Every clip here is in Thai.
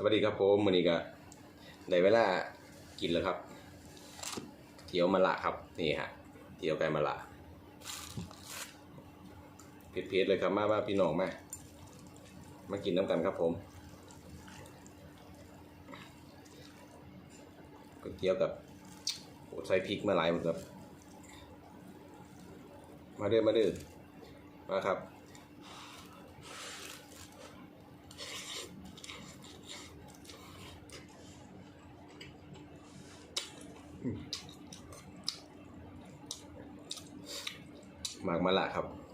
สวัสดีครับผมมือนี้ก็ได้เวลากินแล้วครับเตี๋ยวมะละครับนี่ฮะเตี๋ยวไก่มะละเผ็ดๆเลยครับมาว่าพี่น้องมามากินน้ำกันครับผมก๋วยเตี๋ยวกับใส่พริกมาหลายหมดครับ มาเด้อมาเด้อมาครับ หมากมะละครับ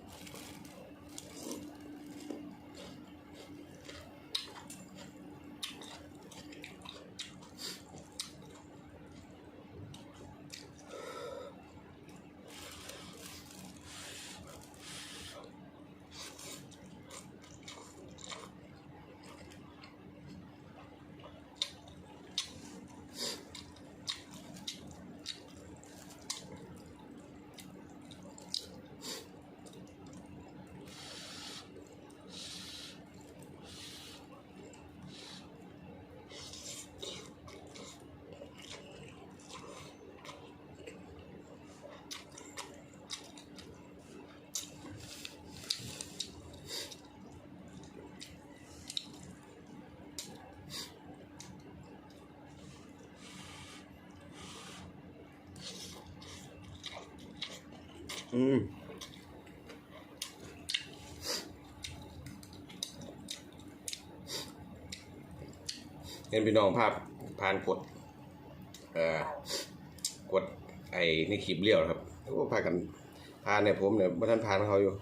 อืมเห็นพี่น้องภาพผ่านกด เอ่อกดไอ้นี่คลิปเลี้ยวครับโอ้พากันผ่านเนี่ยผมเนี่ยบ่ท่านพานเขาอยู่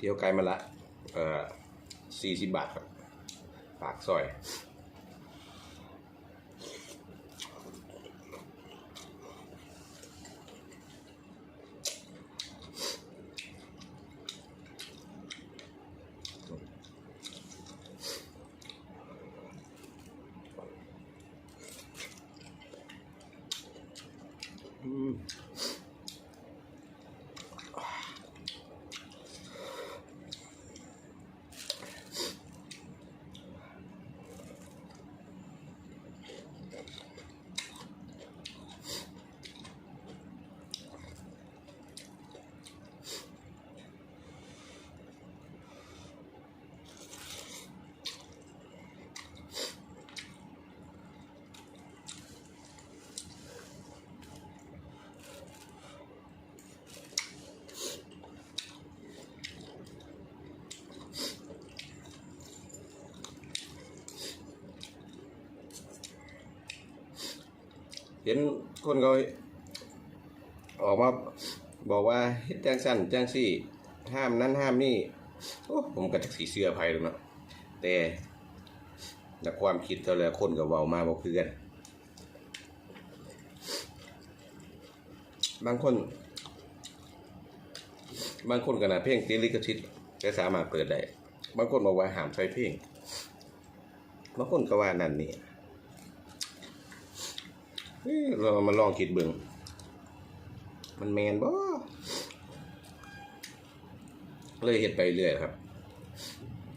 เที่ยวไกลมาละเอ่อสี่สิบบาทครับปากซอย ห็นคนเขาออกมาบอกว่าเฮ็ดจังสั้นแจังสี่ห้ามนั้นห้ามนี่โอ้ผมก็จักสีเสื้อภัยแล้วเนาะแต่จากความคิดเขาแล้วคนก็เว้ามาบ่คือนบางคน บางคนก็น่ะเพลงติดลิขสิทธิ์ก็สามารถเปิดได้ บางคนบอกว่าห้ามใช้เพลงบางคนก็ว่านั่นนี่ เรามาลองคิดเบิ่งมันแมนบ่เลยเฮ็ดไปเรื่อยครับ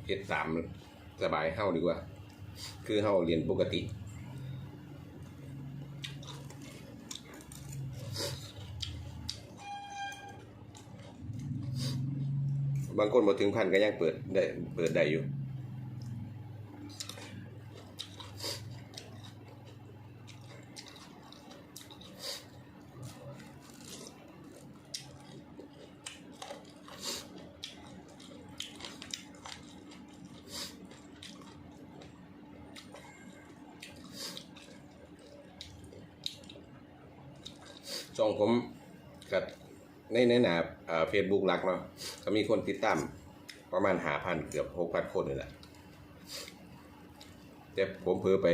เฮ็ดตามสบายเฮาดีกว่า คือเฮาเรียนปกติบางคนบ่ถึงพันก็ยังเปิดได้เปิดได้อยู่ ช่องผมกับในในหนาเฟซบุ๊กรักเนาะก็มีคนติดตามประมาณหาพันเกือบหกพันคนนี่แหละแต่ผมเพิ่อไป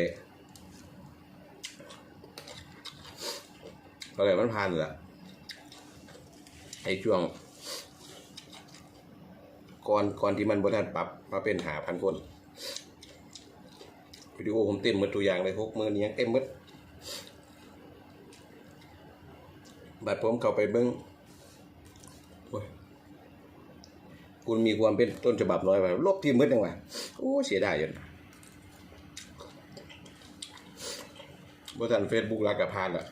ก็เลยมันผ่านเลยละไอ้ช่วงก่อนก่อนที่มันบทันปรับมาเป็นหาพันคนวิดีโอผมเต็มหมดตัวอย่างเลยหกมือนี้ยังเต็มหมด บัดผมเข้าไปเบิ้งคุณมีความเป็นต้นฉบับน้อยไปลบที่มืดยังไงโอ้เสียดายจนบทันเฟซบุ๊กรักกับพานละ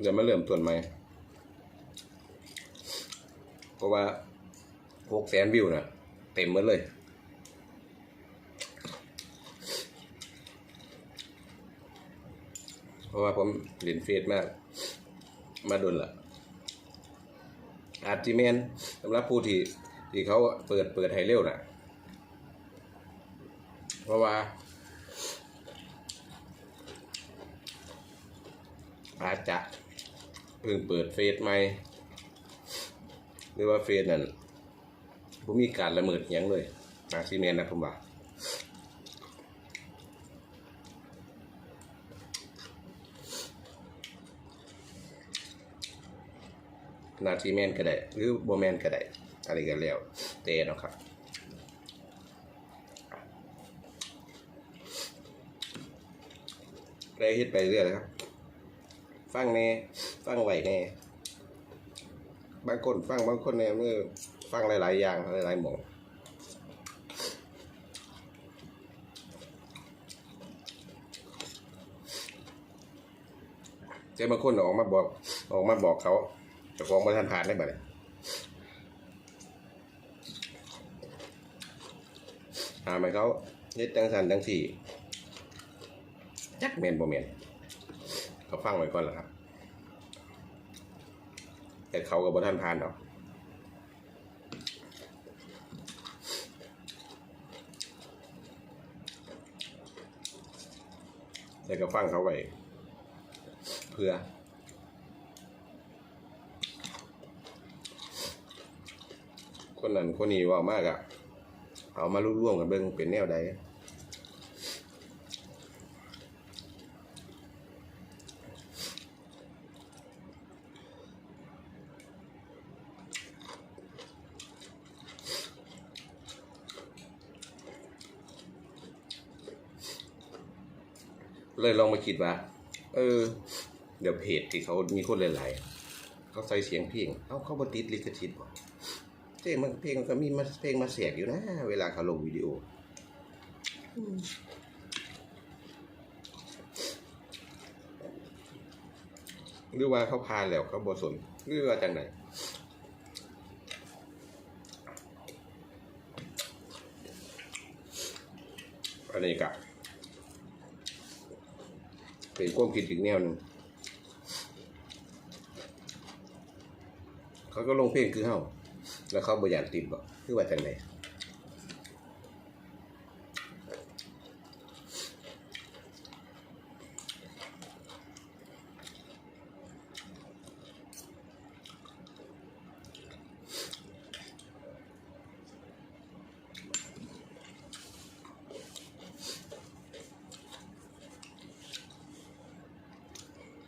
เดี๋ยวมาเริ่มต้นใหม่เพราะว่าหกแสนวิวนะเต็มหมดเลย เพราะว่าผมเล่นเฟซมาก มาโดนละอาร์ติเมนสำหรับผู้ที่ที่เขาเปิดเปิดให้เร็วนะเพราะว่า อาจจะเพิ่งเปิดเฟซใหม่หรือว่าเฟซนั่นผมมีการละเมิดหยังเลยนาซีเมนนะผมว่า นาซีเมนก็ได้ หรือโบแมนก็ได้อะไรกันแล้วแต่เนะครับได้เฮ็ดไปเรื่อยเลยครับ ฟังแน่ ฟังไหวแน่ บางคนฟังบางคนเนี่ยเมื่อฟังหลาย ๆ อย่างหลายๆหมองเจ้าบางคนออกมาบอกออกมาบอกเขา จะฟ้าของประธานผ่านได้บ่เนี่ยหาไหมเขาเฮ็ดจังสันจังสี่จักเมนบ่เมนเขาฟังไว้ก่อนแหละครับ แต่เขากับบท่านพานดอกแต่ก็ฟังเขาไว้เพื่อ คนนั้นคนนี้ว่ามากอะเอามาร่วมกันเบิ่งเป็นแนวใดเลยลองมาคิดว่า เออ เดี๋ยวเพจที่เขามีคนหลายๆเขาใส่เสียงเพลงเขาเขาบติดลิขสิทธิ์บ่ เพลงมันเพลงก็มีมาเพลงมาเสียกอยู่นะ เวลาเขาลงวิดีโอหรือว่าเขาพาแล้วเขาบสนหรือว่าจังไหนอันนี้กะเป็นความคิดอีกแนวหนึงเขาก็ลงเพลงคือเฮา แล้วเขาบอยากติดบ่คือว่าจังได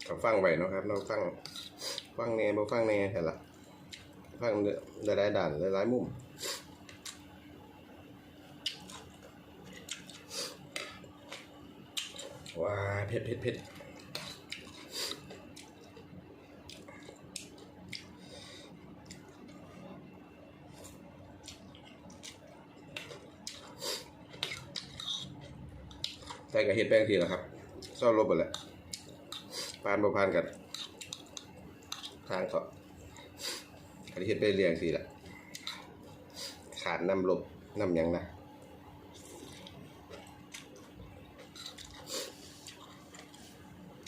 ก็ฟังไว้เนาะครับเราฟังฟังแน่บ่ฟังแน่แต่ละ ฟังหลายๆด่านหลายๆมุมว้าเผ็ดเผ็ดเผ็ดแต่ก็เห็ดแป้งทีแล้วครับเศร้าลบไปแล้วพานบ่พานกันทางก็ อันนี้เห็ดไปเรียงสิละขาดน้ำลบน้ำยังนะ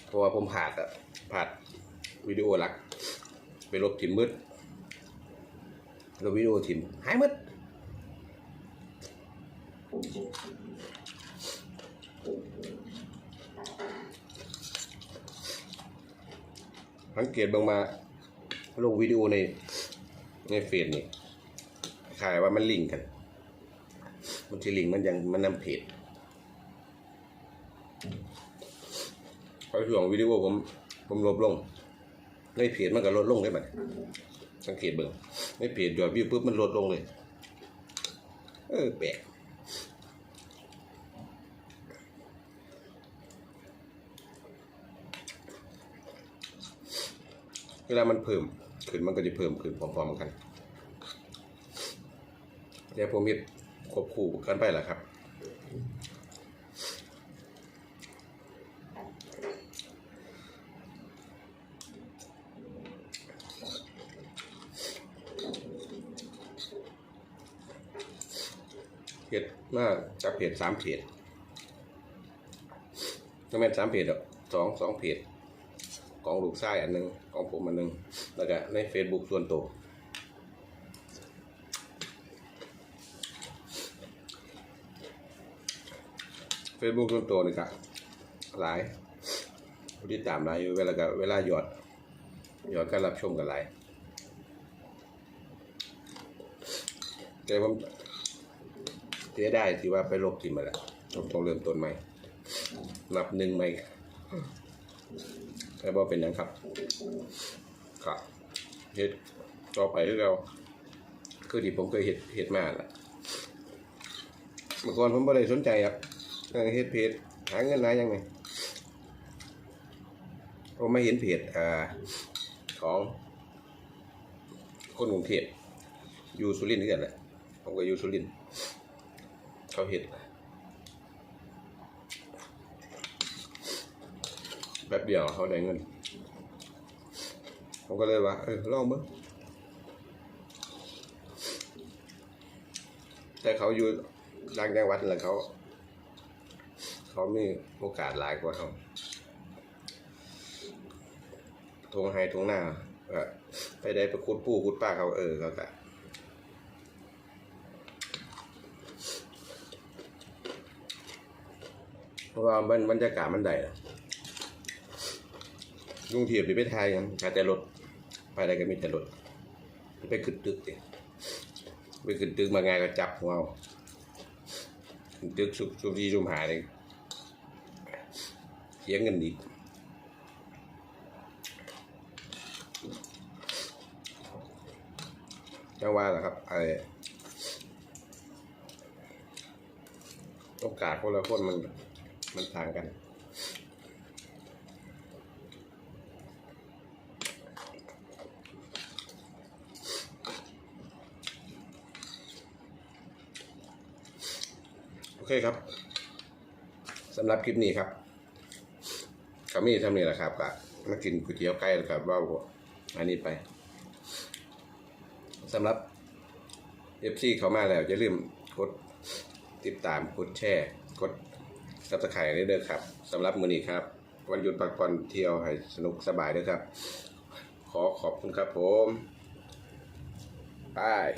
เพราะว่าผมผ่าดอะผ่าดวิดีโอหลัก ไปลบถิ่มมืดลบวิดีโอถิ่มหายมืดสังเกตบางมาลงวิดีโอใน ในเฟซนี่ขายว่ามันลิงกัน มันที่ลิงมันยังมันนำเพจอช่วงวิดีโอผม ผมลบลง ในเพจมันก็ลดลงได้บัดสังเกตเบิ่งในเพจยอดวิวปุ๊บมันลดลงเลย เออแปลกเวลามันเพิ่ม ขึ้นมันก็จะเพิ่มขึ้นพร้อมๆกันเดี๋ยวผมมีควบคู่กันไปแหละครับเพจมาจากเพจสามเพจก็แม่นสามเพจหรอสองสองเพจ ของลูกชายอันหนึ่งของผมอันหนึ่งแล้วก็ใน Facebook ส่วนตัวเฟซบุ๊กส่วนตัวนี่ก็หลายผู้ที่ตามหลายอยู่เวลาก็เวลาหยอดหยอดก็รับชมกันหลายแต่ผมเสียได้ที่ว่าไปลบทิมมาแล้วต้องต้องเริ่มต้นใหม่ นับหนึ่งใหม่ แต่ว่าเป็นยังครับ ครับเฮ็ดต่อไปคือเราคือที่ผมเคยเฮ็ดเฮ็ดมาละเมื่อก่อนผมไม่ได้สนใจครับเฮ็ดเพจหาเงินหายังไงผมไมาเห็นเพจอ่าของคนกรุงเทพอยู่สุรินทร์นี่กันแหละผมก็อยู่สุรินทร์เขาเห็ด แป๊บเดียวเขาได้เงินผมก็เลยว่าเออลองมั้งแต่เขาอยู่ต่างจังหวัดแล้วเขา เขามีโอกาสหลายกว่าเขาทงไฮทงหน้าไปได้ไปคุดปู่คุดป้าเขาเออเขาก็เพราะว่าบรรยากาศมันได้ ลุงเทียบไปไทยกันหาแต่รถไปอะได้ก็มีแต่รถไปขึ้นตึกดิไปขึ้นตึกมาไงก็จับหัวเอาขึ้นตึกสุกสุกที่ชุมหาเลยเสียเงินดีจังว่าแหละครับไอ้โอกาสคนละคนมันมันต่างกัน เคครับสำหรับคลิปนี้ครับก็มีทำนี่แหละครับก็มากินก๋วยเตี๋ยวไก่แล้วครับว่าอันนี้ไปสำหรับเอฟซีเขามาแล้วอย่าลืมกดติดตามกดแชร์กดซับสไครต์ได้เด้อครับสำหรับมือนี้ครับ วันหยุดพักผ่อนเที่ยวให้สนุกสบายด้อครับ ขอขอบคุณครับผม บาย